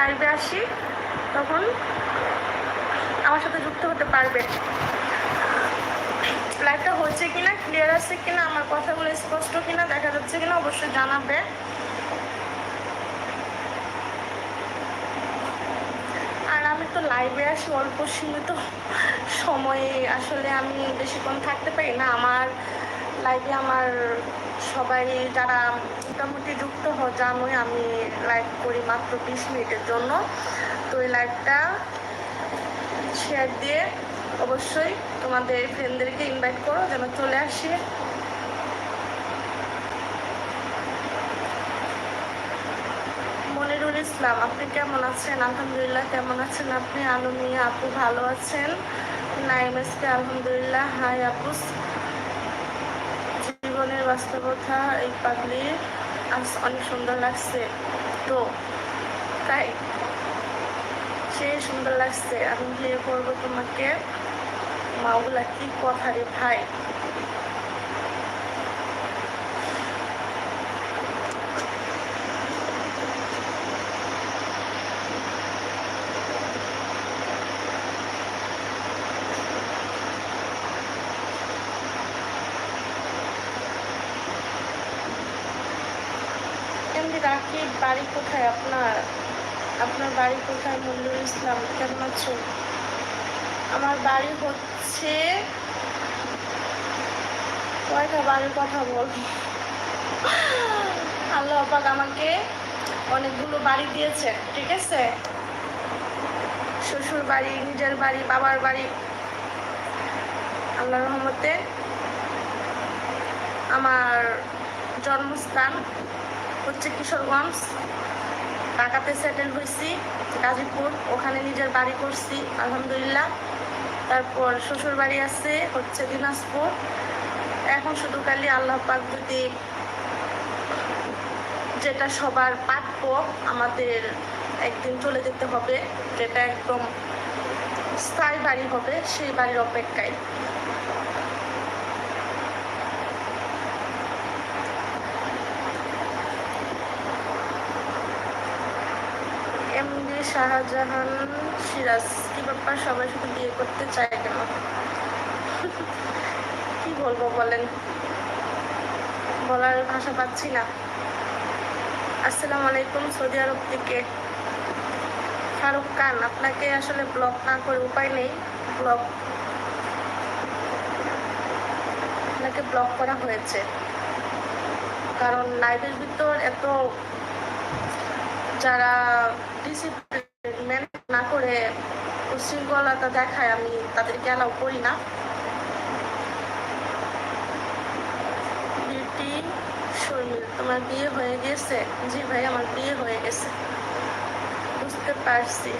লাইভে আসি, তখন আমার সাথে যুক্ত হতে পারবে। লাইভটা হচ্ছে কিনা ক্লিয়ার আছে কিনা, আমার কথাগুলো স্পষ্ট কিনা, দেখা যাচ্ছে কিনা, অবশ্যই জানাবে। আর আমি তো লাইভে আসি, অল্প সীমিত সময়ে আসলে আমি বেশিক্ষণ থাকতে পারি না। আমার লাইভে আমার সবাই যারা মোটামুটি যুক্ত হ জানোই আমি লাইভ করি মাত্র বিশ মিনিটের জন্য। তো এই লাইভটা শেয়ার দিয়ে অবশ্যই তোমাদের ফ্রেন্ডদেরকে ইনভাইট করো, যেন চলে আসি। মনিরুল ইসলাম, আপনি কেমন আছেন? আলহামদুলিল্লাহ, কেমন আছেন আপনি? আলমিয়া আপু ভালো আছেন? নাইম এসকে আলহামদুলিল্লাহ। হাই আপুস বাস্তবতা এই পাগলি আজ অনেক সুন্দর লাগছে। তো, তাই, সে সুন্দর লাগছে। আমি বিয়ে করব তোমাকে। মাওগুলা কি কথা রে ভাই? এমনি রাকিব বাড়ি কোথায় আপনার? আপনার বাড়ি কোথায় মল্লুর ইসলাম? কেমন আছো আমার বাড়ি হচ্ছে কয়টা বাড়ির কথা বল আল্লাহ আপাক আমাকে অনেকগুলো বাড়ি দিয়েছে, ঠিক আছে? শ্বশুর বাড়ি, নিজের বাড়ি, বাবার বাড়ি। আল্লাহ রহমতে আমার জন্মস্থান হচ্ছে কিশোরগঞ্জ, ঢাকাতে সেটেল হয়েছি গাজীপুর, ওখানে নিজের বাড়ি করছি, আলহামদুলিল্লাহ। তারপর শ্বশুর বাড়ি আছে, হচ্ছে দিনাজপুর। এখন শুধু খালি আল্লাহ পাক যদি যেটা সবার প্রাপ্য আমাদের একদিন চলে যেতে হবে, যেটা একদম স্থায়ী বাড়ি হবে, সেই বাড়ির অপেক্ষায় এমডি শাহজাহান, সিরাজ, কি ব্যাপার? সবাই শুধু বিয়ে করতে চায় কেন? কি বলব বলেন? বলার ভাষা পাচ্ছি না। আসসালামু আলাইকুম সৌদি আরব থেকে। শাহরুখ খান, আপনাকে আসলে ব্লক না করে উপায় নেই। ব্লক আপনাকে ব্লক করা হয়েছে। কারণ লাইভের ভিতর এত যারা ডিসিপ্লিন না করে উশৃঙ্খলতা দেখায় আমি তাদেরকে অ্যালাউ করি না তোমার বিয়ে হয়ে গেছে জি ভাই আমার বিয়ে হয়ে গেছে বুঝতে পারছি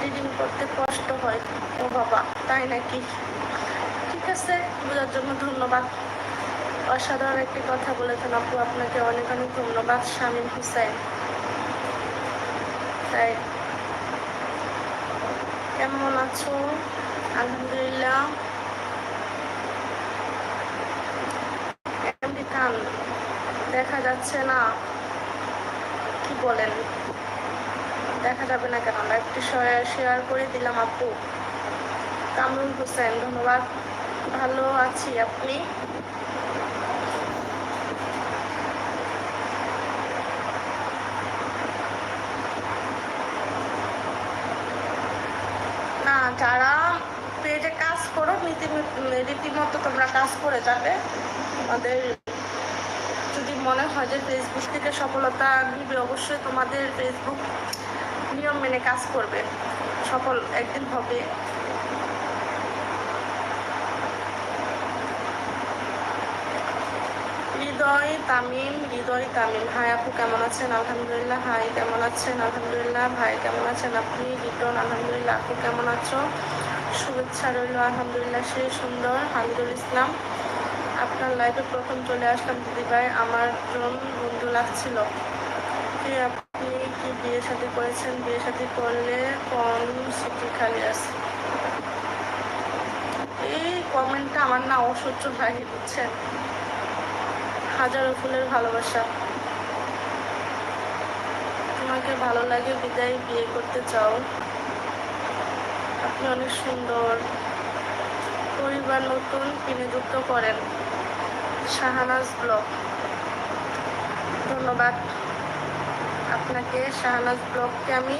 রিডিং করতে কষ্ট হয় ও বাবা তাই নাকি ঠিক আছে বোঝার জন্য ধন্যবাদ অসাধারণ একটি কথা বলেছেন আপু আপনাকে অনেক অনেক ধন্যবাদ শামীম হুসাইন তাই। কেমন আছো? আলহামদুলিল্লাহ। খান দেখা যাচ্ছে না। কি বলেন? দেখা যাবে না কেন? লাইভটি শেয়ার করে দিলাম আপু। কামরুল হোসেন, ধন্যবাদ। ভালো আছি, আপনি না যারা পেজে কাজ করো নীতি রীতিমতো তোমরা কাজ করে যাবে। তোমাদের যদি মনে হয় যে ফেসবুক থেকে সফলতা নিবে, অবশ্যই তোমাদের ফেসবুক নিয়ম মেনে কাজ করবে। সফল একদিন হবে। হৃদয় তামিম হৃদয় তামিম হাই আপু, কেমন আছেন? আলহামদুলিল্লাহ, হাই, কেমন আছেন? আলহামদুলিল্লাহ, ভাই, কেমন আছেন আপনি? রিটন, আলহামদুলিল্লাহ আপু কেমন আছো? শুভেচ্ছা রইল, আলহামদুলিল্লাহ, সেই সুন্দর হামিদুল ইসলাম। আপনার লাইফে প্রথম চলে আসলাম, দিদি ভাই। আমার জন বন্ধু লাগছিল। কি আপনি? কি বিয়ে সাথে করেছেন? বিয়ে সাথে করলে কোন সিটি খালি আছে? এই কমেন্টটা আমার না অসহ্য লাগে বুঝছেন? হাজারো ফুলের ভালোবাসা। তোমাকে ভালো লাগে, বিদায় বিয়ে করতে চাও। আপনি অনেক সুন্দর। পরিবার নতুন পিনে যুক্ত করেন। শাহানাজ ব্লগ। ধন্যবাদ। আপনাকে শাহানাজ ব্লগকে আমি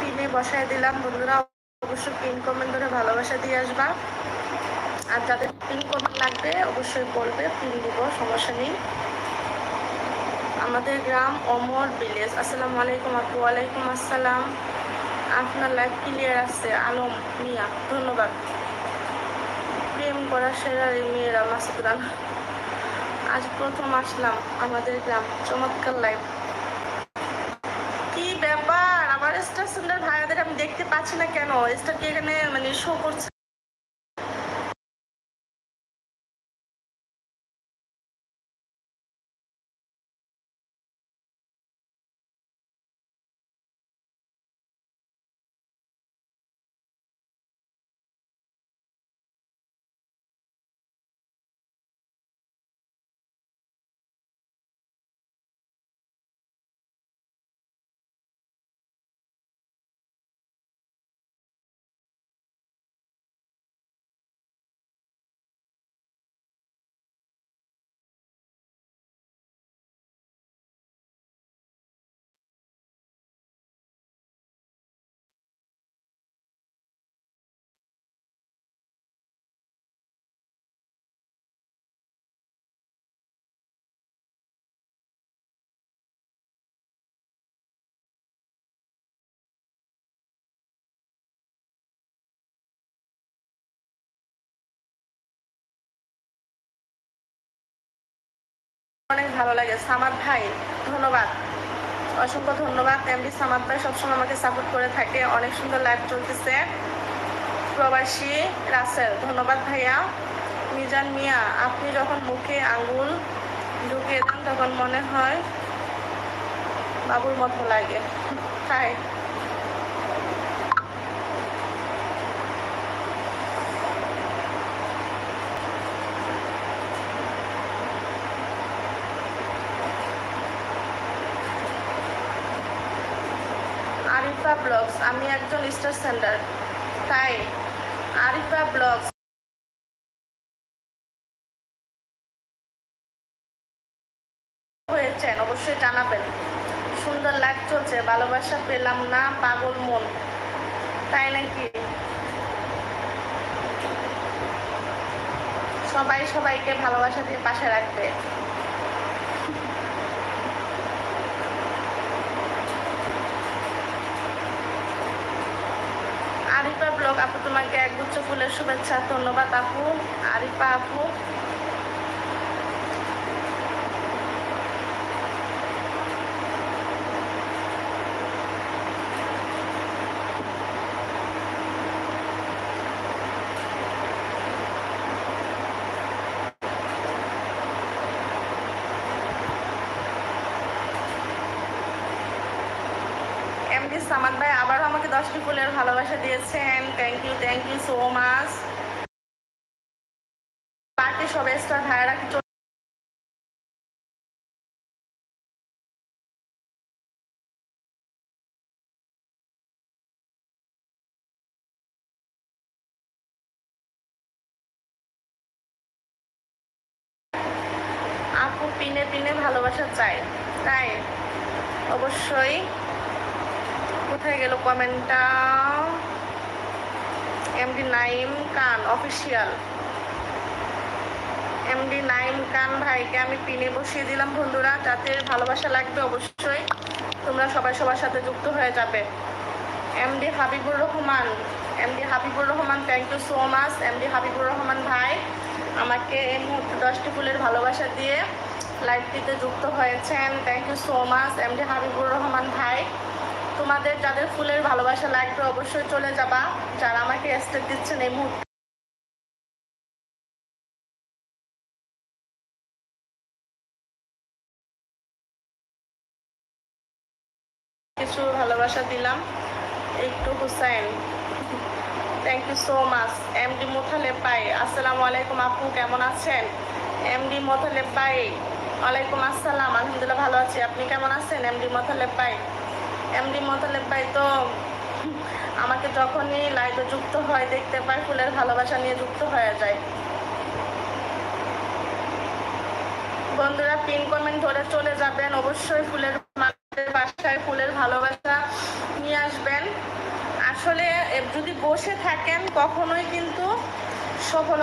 পিনে বসায় দিলাম। বন্ধুরা, অবশ্যই পিন কমেন্ট ধরে ভালোবাসা দিয়ে আসবা। আর যাদের পিন কমেন্ট লাগবে, অবশ্যই বলবে পিন দিব, সমস্যা নেই। আমাদের গ্রাম অমর ভিলেজ আসসালামু আলাইকুম আপু, ওয়ালাইকুম আসসালাম। আপনার লাইফ ক্লিয়ার আছে, আলম, মিয়া, ধন্যবাদ। প্রেম করা সেরা মেয়েরা মাসুদান আজ প্রথম আসলাম আমাদের গ্রাম, চমৎকার লাইফ কি ব্যাপার? আমার স্টার সেন্টার ভাইয়াদের আমি দেখতে পাচ্ছি না কেন? স্টার কি এখানে মানে শো করছে। অনেক ভালো লাগে। সামাদ ভাই, ধন্যবাদ। অসংখ্য ধন্যবাদ। এমডি সামাদ ভাই সবসময় আমাকে সাপোর্ট করে থাকে। অনেক সুন্দর লাইভ চলতেছে। প্রবাসী রাসেল, ধন্যবাদ ভাইয়া। মিজান মিয়া, আপনি যখন মুখে আঙ্গুল ঢুকিয়ে দেন, তখন মনে হয় বাবুর মতো লাগে। তাই আরিফা ব্লগস, আমি একজন স্টার সেন্টার তাই, আরিফা ব্লগস। হয়েছেন, অবশ্যই জানাবেন। সুন্দর লাইভ চলছে, ভালোবাসা পেলাম না, পাগল মন। তাই নাকি? সবাই সবাইকে ভালোবাসা দিয়ে পাশে রাখবে আরিফা ব্লগ আপু তোমাকে একগুচ্ছ ফুলের শুভেচ্ছা ধন্যবাদ আপু আরিফা আপু। এমডি সামাদ ভাই আবারও আমাকে দশটি ফুলের ভালোবাসা দিয়েছেন। Thank you thank you so much party সবাই স্টার ভাইয়ারা কি আপু পিনে পিনে ভালোবাসা চাই তাই? অবশ্যই। কোথায় গেল কমেন্টটা? এমডি নাইম কান অফিসিয়াল এমডি নাইম কান ভাইকে আমি পিনে বসিয়ে দিলাম বন্ধুরা যাদের ভালোবাসা লাগবে অবশ্যই। তোমরা সবাই সবার সাথে যুক্ত হয়ে যাবে। MD Habibur Rahman MD Habibur Rahman thank you so much MD Habibur Rahman ভাই, আমাকে এই মুহূর্তে দশটি ফুলের ভালোবাসা দিয়ে লাইভটিতে যুক্ত হয়েছেন। Thank you so much MD Habibur Rahman ভাই। তোমাদের যাদের ফুলের ভালোবাসা লাগবে অবশ্যই চলে যাবা। যারা আমাকে স্টেপ দিচ্ছেন এই মুহূর্তে। কিছু ভালোবাসা দিলাম। একটু Hussain. Thank you so much MD মোথালে পাই আসসালামু আলাইকুম আপু, কেমন আছেন? এমডি মোথালে পাই ওয়ালাইকুম আসসালাম। আলহামদুলিল্লাহ ভালো আছি। আপনি কেমন আছেন? এমডি মোথালে পাই এমডি মোতালেব ভাই তো আমাকে যখনই লাইভে যুক্ত হয়, দেখতে পায় ফুলের ভালোবাসা নিয়ে যুক্ত হয়ে যায়। বন্ধুরা পিন কমেন্ট ধরে চলে যাবেন। অবশ্যই ফুলের বাসায় ফুলের ভালোবাসা নিয়ে আসবেন। আসলে যদি বসে থাকেন, কখনোই কিন্তু সফল